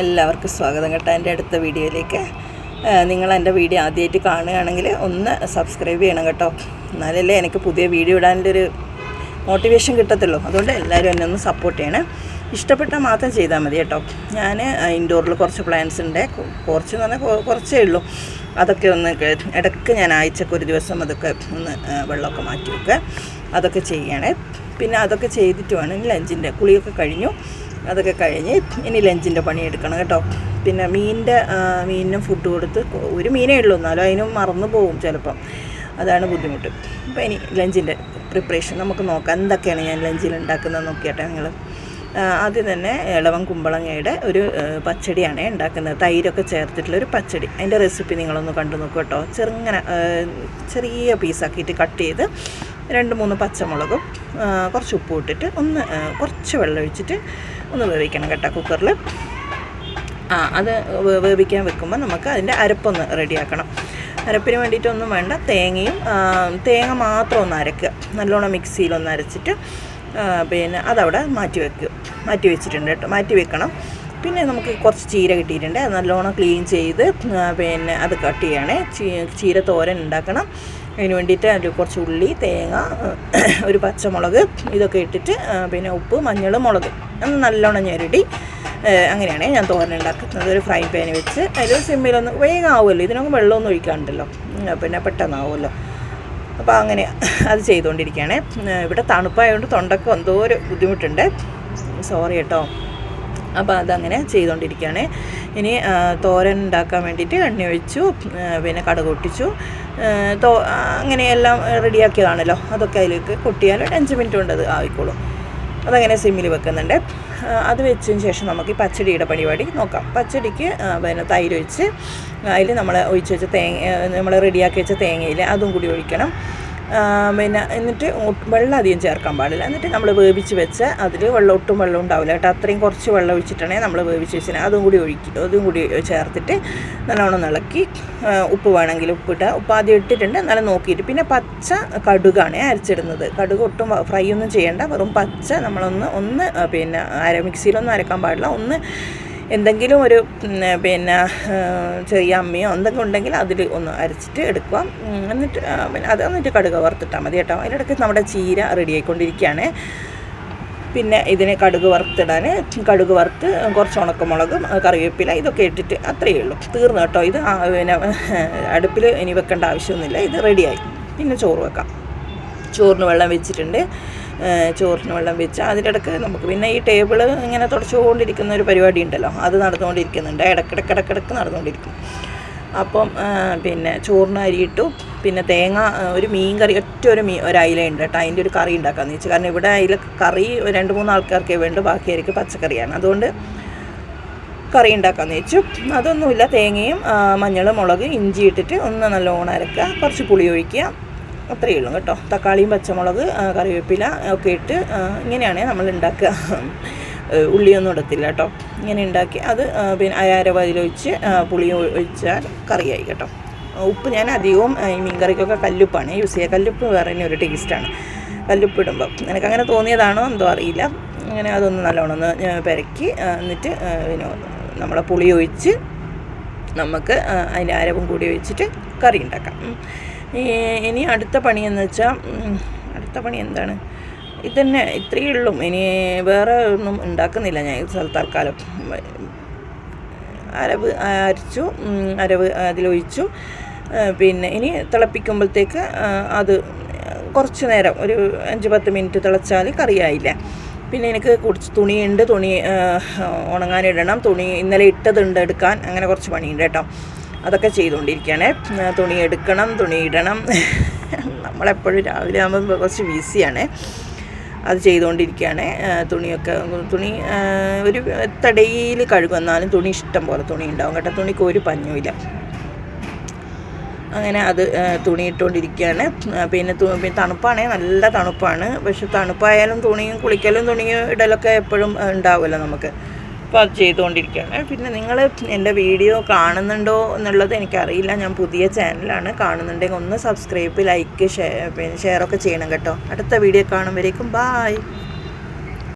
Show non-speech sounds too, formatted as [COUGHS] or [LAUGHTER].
എല്ലാവർക്കും സ്വാഗതം കേട്ടോ എന്റെ അടുത്ത വീഡിയോയിലേക്ക്. നിങ്ങൾ എന്റെ വീഡിയോ ആദ്യമായിട്ട് കാണുകയാണെങ്കിൽ ഒന്ന് സബ്സ്ക്രൈബ് ചെയ്യണം കേട്ടോ. എന്നാലല്ലേ എനിക്ക് പുതിയ വീഡിയോ ഇടാന്റെ ഒരു മോട്ടിവേഷൻ കിട്ടത്തുള്ളൂ. അതുകൊണ്ട് എല്ലാവരും എന്നെ ഒന്ന് സപ്പോർട്ട് ചെയ്യണേ. ഇഷ്ടപ്പെട്ടാൽ മാത്രം ചെയ്താൽ മതി കേട്ടോ. ഞാൻ ഇൻഡോറിൽ കുറച്ച് പ്ലാൻസ് ഉണ്ട്. കുറച്ച് എന്ന് പറഞ്ഞാൽ കുറച്ചേ ഉള്ളൂ. അതൊക്കെ ഒന്ന് ഇടയ്ക്ക് ഞാൻ ആഴ്ചക്ക് ഒരു ദിവസം അതൊക്കെ ഒന്ന് വെള്ളമൊക്കെ മാറ്റി വെക്കുക. അതൊക്കെ ചെയ്യണേ. പിന്നെ അതൊക്കെ ചെയ്തിട്ട് വേണം ലഞ്ചിന്റെ കുളിയൊക്കെ കഴിഞ്ഞു. അതൊക്കെ കഴിഞ്ഞ് ഇനി ലഞ്ചിന്റെ പണി എടുക്കണം കേട്ടോ. പിന്നെ മീനിന്റെ മീനിനും ഫുഡ് കൊടുത്ത് ഒരു മീനേ ഉള്ളൂ. എന്നാലും അതിനും മറന്നു പോകും ചിലപ്പം. അതാണ് ബുദ്ധിമുട്ട്. അപ്പോൾ ഇനി ലഞ്ചിന്റെ പ്രിപ്പറേഷൻ നമുക്ക് നോക്കാം. എന്തൊക്കെയാണ് ഞാൻ ലഞ്ചിൽ ഉണ്ടാക്കുന്നത് നോക്കിയാട്ടെ നിങ്ങൾ. ആദ്യം തന്നെ ഇളവൻ കുമ്പളങ്ങയുടെ ഒരു പച്ചടിയാണ് ഉണ്ടാക്കുന്നത്. തൈരൊക്കെ ചേർത്തിട്ടുള്ള ഒരു പച്ചടി. അതിന്റെ റെസിപ്പി നിങ്ങളൊന്ന് കണ്ടു നോക്കൂ കേട്ടോ. ചെറുങ്ങനെ ചെറിയ പീസാക്കിയിട്ട് കട്ട് ചെയ്ത് രണ്ട് മൂന്ന് പച്ചമുളകും കുറച്ച് ഉപ്പ് ഇട്ടിട്ട് ഒന്ന് കുറച്ച് വെള്ളം ഒഴിച്ചിട്ട് ഒന്ന് വേവിക്കണം കേട്ടോ കുക്കറിൽ ആ അത് വേവിക്കാൻ വെക്കുമ്പോൾ നമുക്ക് അതിന്റെ അരപ്പൊന്ന് റെഡിയാക്കണം അരപ്പിന് വേണ്ടിയിട്ടൊന്നും വേണ്ട തേങ്ങയും തേങ്ങ മാത്രം ഒന്ന് അരക്കുക. നല്ലോണം മിക്സിയിലൊന്ന് അരച്ചിട്ട് പിന്നെ അതവിടെ മാറ്റി വെക്കുക. മാറ്റി വെച്ചിട്ടുണ്ട് കേട്ടോ. മാറ്റി വെക്കണം. പിന്നെ നമുക്ക് കുറച്ച് ചീര കിട്ടിയിട്ടുണ്ട്. അത് നല്ലോണം ക്ലീൻ ചെയ്ത് പിന്നെ അത് കട്ട് ചെയ്യണേ. ചീര തോരൻ ഉണ്ടാക്കണം. അതിന് വേണ്ടിയിട്ട് അതിൽ കുറച്ച് ഉള്ളി തേങ്ങ [COUGHS] ഒരു പച്ചമുളക് ഇതൊക്കെ ഇട്ടിട്ട് പിന്നെ ഉപ്പ് മഞ്ഞൾ മുളക്. നല്ലോണം ഞെരടി അങ്ങനെയാണ് ഞാൻ തോരൻ ഉണ്ടാക്കുന്നത്. ഒരു ഫ്രൈ പാൻ വെച്ച് അതിൽ സിമ്മിലൊന്ന് വേഗം ആവുമല്ലോ ഇതിനൊന്നും വെള്ളമൊന്നും ഒഴിക്കാണ്ടല്ലോ. പിന്നെ പെട്ടെന്നാവുമല്ലോ. അപ്പോൾ അങ്ങനെ അത് ചെയ്തുകൊണ്ടിരിക്കുകയാണ് ഇവിടെ തണുപ്പായതുകൊണ്ട് തൊണ്ടക്ക് എന്തോ ഒരു ബുദ്ധിമുട്ടുണ്ട്. സോറി കേട്ടോ. അപ്പോൾ അതങ്ങനെ ചെയ്തുകൊണ്ടിരിക്കുകയാണ്. ഇനി തോരൻ ഉണ്ടാക്കാൻ വേണ്ടിയിട്ട് എണ്ണ ഒഴിച്ചു പിന്നെ കടുക് പൊട്ടിച്ചു. തോ അങ്ങനെ എല്ലാം റെഡിയാക്കിയതാണല്ലോ. അതൊക്കെ അതിലേക്ക് കൊട്ടിയാൽ ഒരു അഞ്ച് മിനിറ്റ് കൊണ്ട് അത് ആയിക്കോളും അതങ്ങനെ സിമ്മിൽ വെക്കുന്നുണ്ട്. അത് വെച്ചതിന് ശേഷം നമുക്ക് ഈ പച്ചടിയുടെ പരിപാടി നോക്കാം. പച്ചടിക്ക് പിന്നെ തൈര് ഒഴിച്ച് അതിൽ നമ്മൾ ഒഴിച്ച് വെച്ച തേങ്ങ നമ്മൾ റെഡിയാക്കി വെച്ച തേങ്ങയിൽ അതും കൂടി ഒഴിക്കണം. പിന്നെ എന്നിട്ട് വെള്ളം അധികം ചേർക്കാൻ പാടില്ല. എന്നിട്ട് നമ്മൾ വേവിച്ച് വെച്ച് അതിൽ വെള്ളം ഒട്ടും വെള്ളം ഉണ്ടാവില്ല കേട്ടോ. അത്രയും കുറച്ച് വെള്ളം ഒഴിച്ചിട്ടാണെങ്കിൽ നമ്മൾ വേവിച്ച് വെച്ചാൽ അതും കൂടി ഒഴിക്കി അതും കൂടി ചേർത്തിട്ട് നല്ലോണം ഇളക്കി ഉപ്പ് വേണമെങ്കിൽ ഉപ്പിട്ട് ഉപ്പ് ആദ്യം ഇട്ടിട്ടുണ്ട്. എന്നാലും നോക്കിയിട്ട്. പിന്നെ പച്ച കടുകാണ് അരച്ചിടുന്നത്. കടുക് ഒട്ടും ഫ്രൈ ഒന്നും ചെയ്യേണ്ട. വെറും പച്ച നമ്മളൊന്ന് ഒന്ന് പിന്നെ അര മിക്സിയിലൊന്നും അരക്കാൻ പാടില്ല. ഒന്ന് എന്തെങ്കിലും ഒരു പിന്നെ ചെറിയ അമ്മയോ എന്തെങ്കിലും ഉണ്ടെങ്കിൽ അതിൽ ഒന്ന് അരച്ചിട്ട് എടുക്കുക. എന്നിട്ട് പിന്നെ അത് എന്നിട്ട് കടുക് വറുത്തിട്ടാൽ മതി കേട്ടോ. അതിനിടയ്ക്ക് നമ്മുടെ ചീര റെഡി ആയിക്കൊണ്ടിരിക്കുകയാണ്. പിന്നെ ഇതിനെ കടുക് വറുത്തിടാൻ കടുക് വറുത്ത് കുറച്ച് ഉണക്കമുളകും കറിവേപ്പില ഇതൊക്കെ ഇട്ടിട്ട് അത്രയേ ഉള്ളൂ. തീർന്നു കേട്ടോ ഇത്. പിന്നെ അടുപ്പിൽ ഇനി വെക്കേണ്ട ആവശ്യമൊന്നുമില്ല. ഇത് റെഡിയായി പിന്നെ ചോറ് വെക്കാം. ചോറിന് വെള്ളം വെച്ചിട്ടുണ്ട്. ചോറിന് വെള്ളം വെച്ച് അതിനിടയ്ക്ക് നമുക്ക് പിന്നെ ഈ ടേബിൾ ഇങ്ങനെ തുടച്ചുകൊണ്ടിരിക്കുന്ന ഒരു പരിപാടി ഉണ്ടല്ലോ അത് നടന്നുകൊണ്ടിരിക്കുന്നുണ്ട്. ഇടക്കിടക്ക് ഇടക്കിടക്ക് നടന്നുകൊണ്ടിരിക്കും. അപ്പം പിന്നെ ചോറിന് അരിയിട്ടു പിന്നെ തേങ്ങ ഒരു മീൻ കറി ഒറ്റ ഒരു മീൻ ഒരു അയില ഉണ്ട് കേട്ടോ. അതിന്റെ ഒരു കറി ഉണ്ടാക്കാമെന്ന് വെച്ചു കാരണം ഇവിടെ അയില കറി രണ്ട് മൂന്ന് ആൾക്കാർക്കേ വേണ്ടു ബാക്കിയായിരിക്കും പച്ചക്കറിയാണ്. അതുകൊണ്ട് കറി ഉണ്ടാക്കാമെന്ന് വെച്ചു അതൊന്നുമില്ല. തേങ്ങയും മഞ്ഞൾ മുളക് ഇഞ്ചി ഇട്ടിട്ട് ഒന്ന് നല്ലോണം അരക്കുക. കുറച്ച് പുളി ഒഴിക്കുക. അത്രയേ ഉള്ളൂ കേട്ടോ. തക്കാളിയും പച്ചമുളക് കറിവേപ്പില ഒക്കെ ഇട്ട് ഇങ്ങനെയാണ് നമ്മൾ ഉണ്ടാക്കുക. ഉള്ളിയൊന്നും ഇടത്തില്ല കേട്ടോ. ഇങ്ങനെ ഉണ്ടാക്കി അത് പിന്നെ അയാരവ അതിലൊഴിച്ച് പുളി ഒഴിച്ചാൽ കറിയായി കേട്ടോ. ഉപ്പ് ഞാൻ അധികവും ഈ മീൻകറിക്കൊക്കെ കല്ലുപ്പാണ്. യൂസ് ചെയ്യുക. കല്ലുപ്പ് വേറെ തന്നെ ഒരു ടേസ്റ്റാണ് കല്ലുപ്പ് ഇടുമ്പോൾ എനിക്ക് അങ്ങനെ തോന്നിയതാണോ എന്തോ അറിയില്ല. അങ്ങനെ അതൊന്ന് നല്ലോണം ഒന്ന് പെരക്കി എന്നിട്ട് പിന്നെ നമ്മളെ പുളി ഒഴിച്ച് നമുക്ക് അതിന്റെ അരവും കൂടി ഒഴിച്ചിട്ട് കറി ഉണ്ടാക്കാം. ഇനി അടുത്ത പണി എന്ന് വെച്ചാൽ അടുത്ത പണി എന്താണ്? ഇതന്നെ ഇത്രയേ ഉള്ളൂ. ഇനി വേറെ ഒന്നും ഉണ്ടാക്കുന്നില്ല ഞാൻ തൽക്കാലം. അരവ് അരച്ചു അരവ് അതിലൊഴിച്ചു. പിന്നെ ഇനി തിളപ്പിക്കുമ്പോഴത്തേക്ക് അത് കുറച്ച് നേരം ഒരു അഞ്ച് പത്ത് മിനിറ്റ് തിളച്ചാൽ കറിയായില്ല. പിന്നെ എനിക്ക് കുറച്ച് തുണിയുണ്ട്. തുണി ഉണങ്ങാനിടണം. തുണി ഇന്നലെ ഇട്ടതുണ്ട് എടുക്കാൻ. അങ്ങനെ കുറച്ച് പണിയുണ്ട് കേട്ടോ. അതൊക്കെ ചെയ്തുകൊണ്ടിരിക്കുകയാണ്. തുണി എടുക്കണം തുണി ഇടണം. [LAUGHS] നമ്മളെപ്പോഴും രാവിലെ ആകുമ്പോൾ കുറച്ച് ബിസിയാണ്. അത് ചെയ്തുകൊണ്ടിരിക്കുകയാണ്. തുണിയൊക്കെ തുണി ഒരു തടയിൽ കഴുകുന്നാലും തുണി ഇഷ്ടം പോലെ തുണി ഉണ്ടാവും കേട്ടോ. തുണിക്ക് ഒരു പഞ്ഞുമില്ല അങ്ങനെ അത് തുണി ഇട്ടുകൊണ്ടിരിക്കുകയാണ്. പിന്നെ തണുപ്പാണേ നല്ല തണുപ്പാണ്. പക്ഷെ തണുപ്പായാലും തുണിയും കുളിക്കലും തുണിയും ഇടലൊക്കെ എപ്പോഴും ഉണ്ടാവുമല്ലോ നമുക്ക്. അപ്പോൾ അത് ചെയ്തുകൊണ്ടിരിക്കുകയാണ്. പിന്നെ നിങ്ങൾ എന്റെ വീഡിയോ കാണുന്നുണ്ടോ എന്നുള്ളത് എനിക്കറിയില്ല. ഞാൻ പുതിയ ചാനലാണ്. കാണുന്നുണ്ടെങ്കിൽ ഒന്ന് സബ്സ്ക്രൈബ് ലൈക്ക് ഷെയർ പിന്നെ ഷെയറൊക്കെ ചെയ്യണം കേട്ടോ. അടുത്ത വീഡിയോ കാണുമ്പോഴേക്കും ബായ്